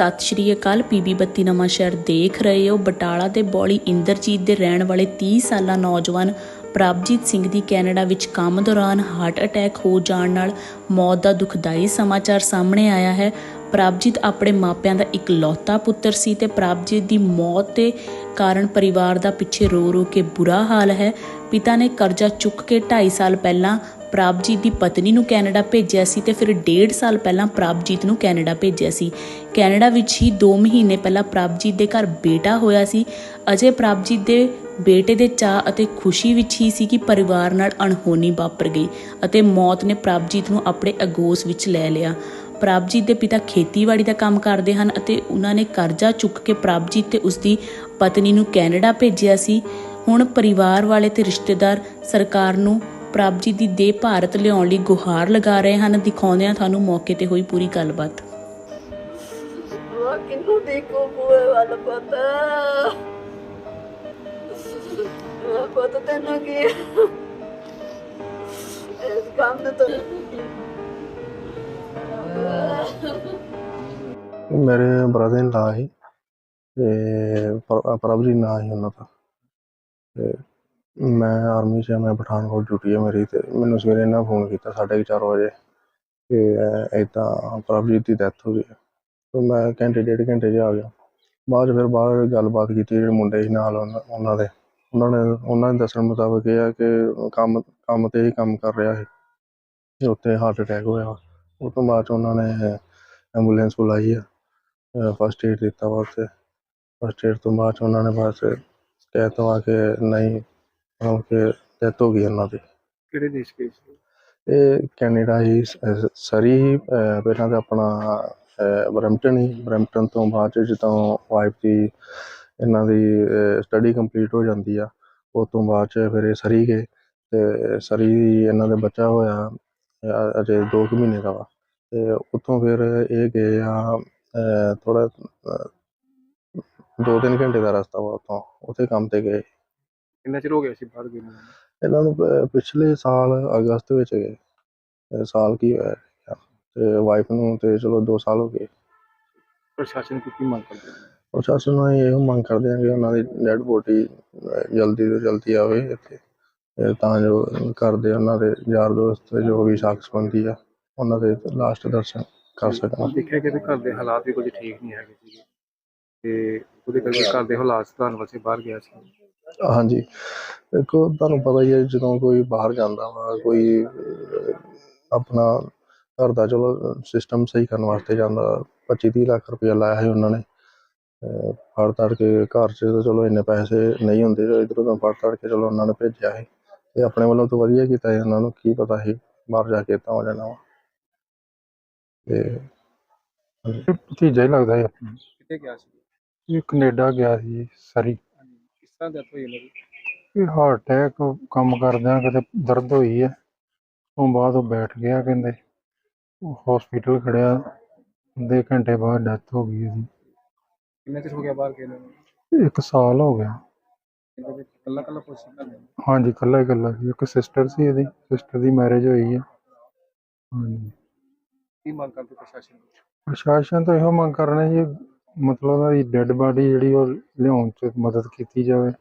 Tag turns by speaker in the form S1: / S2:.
S1: ਸਤਿ ਸ਼੍ਰੀ ਅਕਾਲ। ਪੀਬੀ ਬੱਤੀ ਨਵਾਂ ਸ਼ਹਿਰ ਦੇਖ ਰਹੇ ਹੋ। ਬਟਾਲਾ ਦੇ ਬੌਲੀ ਇੰਦਰਜੀਤ ਦੇ ਰਹਿਣ ਵਾਲੇ 30 ਸਾਲਾ ਨੌਜਵਾਨ ਪ੍ਰਭਜੀਤ ਸਿੰਘ ਦੀ ਕੈਨੇਡਾ ਵਿੱਚ ਕੰਮ ਦੌਰਾਨ ਹਾਰਟ ਅਟੈਕ ਹੋ ਜਾਣ ਨਾਲ ਮੌਤ ਦਾ ਦੁਖਦਾਈ ਸਮਾਚਾਰ ਸਾਹਮਣੇ ਆਇਆ ਹੈ। ਪ੍ਰਭਜੀਤ ਆਪਣੇ ਮਾਪਿਆਂ ਦਾ ਇਕਲੌਤਾ ਪੁੱਤਰ ਸੀ ਤੇ ਪ੍ਰਭਜੀਤ ਦੀ ਮੌਤ ਦੇ ਕਾਰਨ ਪਰਿਵਾਰ ਦਾ ਪਿੱਛੇ ਰੋ ਰੋ ਕੇ ਬੁਰਾ ਹਾਲ ਹੈ। ਪਿਤਾ ਨੇ ਕਰਜ਼ਾ ਚੁੱਕ ਕੇ 2.5 ਸਾਲ ਪਹਿਲਾਂ ਪ੍ਰਭਜੀਤ ਦੀ ਪਤਨੀ ਨੂੰ ਕੈਨੇਡਾ ਭੇਜਿਆ ਸੀ ਤੇ ਫਿਰ 1.5 ਸਾਲ ਪਹਿਲਾਂ ਪ੍ਰਭਜੀਤ ਨੂੰ ਕੈਨੇਡਾ ਭੇਜਿਆ ਸੀ। ਕੈਨੇਡਾ ਵਿੱਚ ਹੀ 2 ਮਹੀਨੇ ਪਹਿਲਾਂ ਪ੍ਰਭਜੀਤ ਦੇ ਘਰ ਬੇਟਾ ਹੋਇਆ ਸੀ। ਅਜੇ ਪ੍ਰਭਜੀਤ ਦੇ ਬੇਟੇ ਦੇ ਚਾਅ ਅਤੇ ਖੁਸ਼ੀ ਵਿੱਚ ਹੀ ਸੀ ਕਿ ਪਰਿਵਾਰ ਨਾਲ ਅਣਹੋਣੀ ਵਾਪਰ ਗਈ ਅਤੇ ਮੌਤ ਨੇ ਪ੍ਰਭਜੀਤ ਨੂੰ ਆਪਣੇ ਅਗੋਸ ਵਿੱਚ ਲੈ ਲਿਆ। ਪ੍ਰਭਜੀਤ ਦੇ ਪਿਤਾ ਖੇਤੀਬਾੜੀ ਦਾ ਕੰਮ ਕਰਦੇ ਹਨ ਅਤੇ ਉਹਨਾਂ ਨੇ ਕਰਜ਼ਾ ਚੁੱਕ ਕੇ ਪ੍ਰਭਜੀਤ ਤੇ ਉਸਦੀ ਪਤਨੀ ਨੂੰ ਕੈਨੇਡਾ ਭੇਜਿਆ ਸੀ। ਹੁਣ ਪਰਿਵਾਰ ਵਾਲੇ ਤੇ ਰਿਸ਼ਤੇਦਾਰ ਸਰਕਾਰ ਨੂੰ ਪ੍ਰਭਜੀਤ ਦੀ ਦੇਹ ਭਾਰਤ ਲਿਆਉਣ ਲਈ ਗੁਹਾਰ ਲਗਾ ਰਹੇ ਹਨ। ਦਿਖਾਉਂਦੇ ਹਾਂ ਤੁਹਾਨੂੰ ਮੌਕੇ ਤੇ ਹੋਈ ਪੂਰੀ ਗੱਲਬਾਤ।
S2: ਉਹ ਕਿੰਨੂੰ ਦੇਖੋ ਬੂਏ ਵਾਲਾ ਪਤਾ। ਪਤਾ ਤੈਨੂੰ ਕੀ ਇਸ ਕੰਮ ਤੇ ਤਾਂ
S3: ਮੇਰੇ ਬ੍ਰਦਰ ਇਨ ਲਾ ਸੀ ਤੇ ਪ੍ਰ- ਪ੍ਰਭਜੀਤ ਨਾਂ ਸੀ ਉਹਨਾਂ ਦਾ। ਤੇ ਮੈਂ ਆਰਮੀ 'ਚ ਆ, ਮੈਂ ਪਠਾਨਕੋਟ ਡਿਊਟੀ ਹੈ ਮੇਰੀ ਤੇ ਮੈਨੂੰ ਸਵੇਰੇ ਇਹਨਾਂ ਫੋਨ ਕੀਤਾ 4:30 ਵਜੇ ਕਿ ਇਦਾਂ ਪ੍ਰਭਜੀਤ ਦੀ ਡੈਥ ਹੋ ਗਈ ਹੈ ਤੇ ਮੈਂ ਘੰਟੇ ਡੇਢ ਘੰਟੇ 'ਚ ਆ ਗਿਆ। ਬਾਅਦ 'ਚ ਫਿਰ ਬਾਹਰ ਗੱਲਬਾਤ ਕੀਤੀ ਜਿਹੜੇ ਮੁੰਡੇ ਸੀ ਨਾਲ ਉਹਨਾਂ ਉਹਨਾਂ ਦੇ। ਉਹਨਾਂ ਨੇ ਉਹਨਾਂ ਦੇ ਦੱਸਣ ਮੁਤਾਬਕ ਇਹ ਆ ਕਿ ਕੰਮ ਕੰਮ ਤੇ ਹੀ ਕੰਮ ਕਰ ਰਿਹਾ ਸੀ। ਤੇ ਉੱਥੇ ਹਾਰਟ ਅਟੈਕ ਹੋਇਆ। ਉਹ ਤੋਂ ਬਾਅਦ 'ਚ ਉਹਨਾਂ ਨੇ ਐਂਬੂਲੈਂਸ ਬੁਲਾਈ ਆ। ਫਸਟ ਏਡ ਦਿੱਤਾ ਵਾ ਉੱਥੇ। ਫਸਟ ਏਡ ਤੋਂ ਬਾਅਦ 'ਚ ਉਹਨਾਂ ਨੇ ਬਸ ਕਹਿ ਤਾ ਕਿ ਨਹੀਂ ਮਤਲਬ ਕਿ ਡੈਥ ਹੋ ਗਈ ਉਹਨਾਂ ਦੀ।
S4: ਕਿਹੜੇ ਦੇਸ਼ ਗਏ ਸੀ?
S3: ਇਹ ਕੈਨੇਡਾ ਹੀ ਸ- ਸਰੀ ਹੀ ਅਹ, ਪਹਿਲਾਂ ਤਾਂ ਆਪਣਾ ਬਰੈਂਪਟਨ ਹੀ। ਬਰੈਂਪਟਨ ਤੋਂ ਬਾਅਦ 'ਚ ਜਦੋਂ ਵਾਈਫ ਦੀ ਇਹਨਾਂ ਦੀ ਸਟੱਡੀ ਕੰਪਲੀਟ ਹੋ ਜਾਂਦੀ ਆ ਉਸ ਤੋਂ ਬਾਅਦ 'ਚ ਫਿਰ ਇਹ ਸਰੀ ਗਏ। ਤੇ ਸਰੀ ਇਹਨਾਂ ਦੇ ਬੱਚਾ ਹੋਇਆ ਅ- ਅਜੇ 2 ਮਹੀਨੇ ਦਾ ਵਾ। ਤੇ ਉੱਥੋਂ ਫਿਰ ਇਹ ਗਏ ਆ ਥੋੜਾ ਦੋ ਤਿੰਨ ਘੰਟੇ ਦਾ ਰਸਤਾ ਵਾ ਉੱਥੋਂ ਉੱਥੇ ਕੰਮ ਤੇ ਗਏ।
S4: ਕਿੰਨਾ ਚਿਰ ਹੋ ਗਿਆ ਸੀ ਬਾਹਰ ਗਏ ਨੂੰ?
S3: ਇਹਨਾਂ ਨੂੰ ਪ- ਪਿਛਲੇ ਸਾਲ ਅਗਸਤ ਵਿੱਚ ਗਏ। ਇਹ ਸਾਲ ਕੀ ਹੋਇਆ। ਤੇ ਵਾਈਫ ਨੂੰ ਤੇ ਚਲੋ 2 ਸਾਲ ਹੋ ਗਏ।
S4: ਪ੍ਰਸ਼ਾਸਨ ਕੀ ਕੀ ਮੰਗ ਕਰਦੇ
S3: ਪ੍ਰਸ਼ਾਸਨ ਨੂੰ ਅਸੀਂ ਇਹੋ ਮੰਗ ਕਰਦੇ ਹਾਂ ਕਿ ਉਹਨਾਂ ਦੀ ਡੈਡ ਬੋਡੀ ਜਲਦੀ ਤੋਂ ਜਲਦੀ ਆਵੇ ਇੱਥੇ। ਤੇ ਤਾਂ ਜੋ ਘਰ ਦੇ ਉਹਨਾਂ ਦੇ ਯਾਰ ਦੋਸਤ ਜੋ ਵੀ ਸਾਖ ਸੰਬੰਧੀ ਆ ਉਹਨਾਂ ਦੇ ਲਾਸਟ ਦਰਸ਼ਨ। ਕਰ ਸਕਣ
S4: ਦੇਖਿਆ ਕਿ ਇਹਦੇ ਘਰ ਦੇ ਹਾਲਾਤ ਵੀ ਕੁਝ ਠੀਕ ਨਹੀਂ ਹੈਗੇ ਸੀ ਤੇ ਉਹਦੇ ਕਰਕੇ ਘਰ ਦੇ ਹਾਲਾਤ ਸੁਧਾਰਨ ਵਾਸਤੇ ਬਾਹਰ ਗਿਆ ਸੀ।
S3: ਹਾਂਜੀ। ਦੇਖੋ ਤੁਹਾਨੂੰ ਪਤਾ ਹੀ ਹੈ ਜਦੋਂ ਕੋਈ ਬਾਹਰ ਜਾਂਦਾ ਵਾ ਕੋਈ ਆਪਣਾ ਘਰ ਦਾ ਚਲੋ ਸਿਸਟਮ ਸਹੀ ਕਰਨ ਵਾਸਤੇ ਜਾਂਦਾ 25 30 ਲੱਖ ਰੁਪਇਆ ਲਾਇਆ ਸੀ ਉਹਨਾਂ ਨੇ। ਫੜ ਤੜ ਕੇ ਘਰ 'ਚ ਤਾਂ ਚਲੋ ਇੰਨੇ ਪੈਸੇ ਨਹੀਂ ਹੁੰਦੇ ਇਧਰੋਂ ਤਾਂ ਫੜ ਤੜ ਕੇ ਚਲੋ ਉਹਨਾਂ ਨੇ ਭੇਜਿਆ ਸੀ। ਤੇ ਆਪਣੇ ਵੱਲੋਂ ਤਾਂ ਵਧੀਆ ਕੀਤਾ ਸੀ ਉਹਨਾਂ ਨੂੰ ਕੀ ਪਤਾ ਸੀ ਬਾਹਰ ਜਾ ਕੇ ਤਾਂ ਹੋ ਜਾਣਾ ਵਾ। ਤੇ
S5: ਭਤੀਜਾ ਹੀ ਲੱਗਦਾ ਹੈ।
S4: ਕਿੱਥੇ ਗਿਆ ਸੀ?
S5: ਇਹ ਕੈਨੇਡਾ ਗਿਆ ਸੀ ਸਰੀ।
S4: ਕਿਸ ਤਰ੍ਹਾਂ ਡੈਥ ਹੋਈ ਇਹਨਾਂ ਦੀ?
S5: ਇਹ ਹਾਰਟ ਅਟੈਕ ਕੰਮ ਕਰਦਿਆਂ ਕਿਤੇ ਦਰਦ ਹੋਈ ਹੈ ਉਹ ਬਾਅਦ ਉਹ ਬੈਠ ਗਿਆ ਕਹਿੰਦੇ। ਹਸਪੀਟਲ ਖੜਿਆ। ਅੱਧੇ ਘੰਟੇ ਬਾਅਦ ਡੈਥ ਹੋ ਗਈ ਇਹਦੀ
S4: ਕਿੰਨਾ ਚਿਰ ਹੋ ਗਿਆ ਬਾਹਰ ਗਏ ਨੂੰ?
S5: ਇੱਕ ਸਾਲ ਹੋ ਗਿਆ।
S4: ਇਹਦੇ ਵਿੱਚ ਕੱਲਾ ਕੱਲਾ ਪੁੱਛ ਕਰਦੇ
S5: ਹਾਂਜੀ ਇਕੱਲਾ ਹੀ ਇਕੱਲਾ ਸੀ। ਇੱਕ ਸਿਸਟਰ ਸੀ ਇਹਦੀ। ਸਿਸਟਰ ਦੀ ਮੈਰਿਜ ਹੋਈ ਹੈ ਹਾਂਜੀ।
S4: ਕੀ ਮੰਗ ਕਰਦੇ ਪ੍ਰਸ਼ਾਸਨ ਨੂੰ?
S5: ਪ੍ਰਸ਼ਾਸਨ ਤੋਂ ਇਹੋ ਮੰਗ ਕਰ ਜੀ, ਮਤਲਬ ਉਹਦੀ ਦੀ ਡੈੱਡ ਬਾਡੀ ਜਿਹੜੀ ਉਹ ਲਿਆਉਣ 'ਚ ਮਦਦ ਕੀਤੀ ਜਾਵੇ